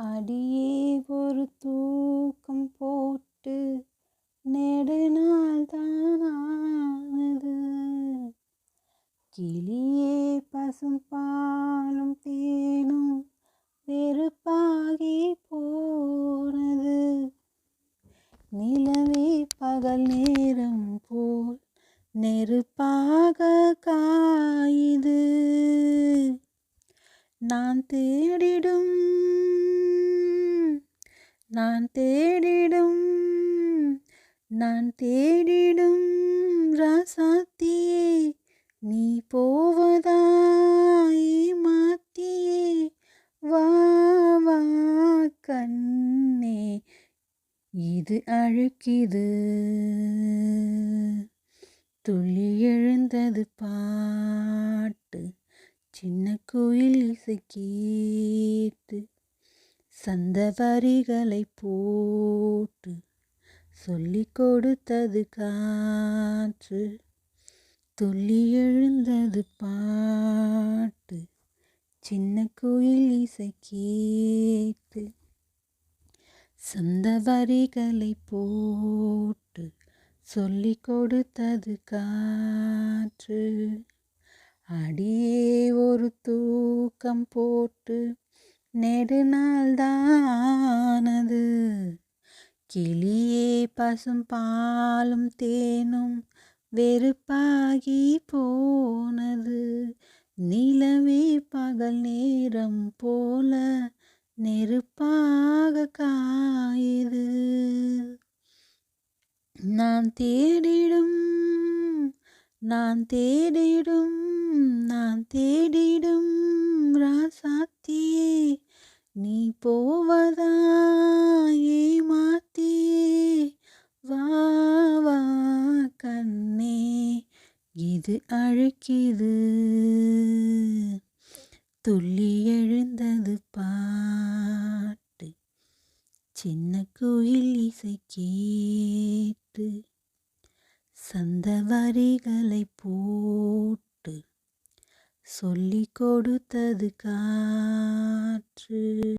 அடியே ஒரு தூக்கம் போட்டு நெடுநாள் தானானது. கிளியே பசும் பாலும் தேனும் வெறுப்பாகி போனது. நிலவே பகல் நேரம் போல் நெருப்பாக காயுது. நான் தேடிடும் நான் தேடிடும் நான் தேடிடும் ராசாத்தியே நீ போவதாய் மாத்தியே. வா வா கண்ணே இது அழுக்கிது. துளி எழுந்தது பாட்டு சின்ன கோயில் இசை கேட்டு. சந்த வரிகளை போட்டு சொல்லி கொடுத்தது காற்று. துள்ளி எழுந்தது பாட்டு. சின்ன கோயில் இசை கேட்டு சொந்த வரிகளை போட்டு சொல்லி கொடுத்தது காற்று. அடியே ஒரு தூக்கம் போட்டு நெடுநாள்தானது. கிளியே பசும் பாலும் தேனும் வெறுப்பாகி போனது. நிலவே பகல் நேரம் போல நெருப்பாக காயுது. நான் தேடிடும் நான் தேடிடும் நான் தேடிடும் ராசாத்தியே நீ போவதாயே மாத்தியே வா வா கண்ணே. இது அழுக்கிது. துள்ளி எழுந்தது பாட்டு. சின்ன கோயில் இசை கேட்டு. சந்த வரிகளை போட்டு. சொல்லி கொடுத்தது காற்று.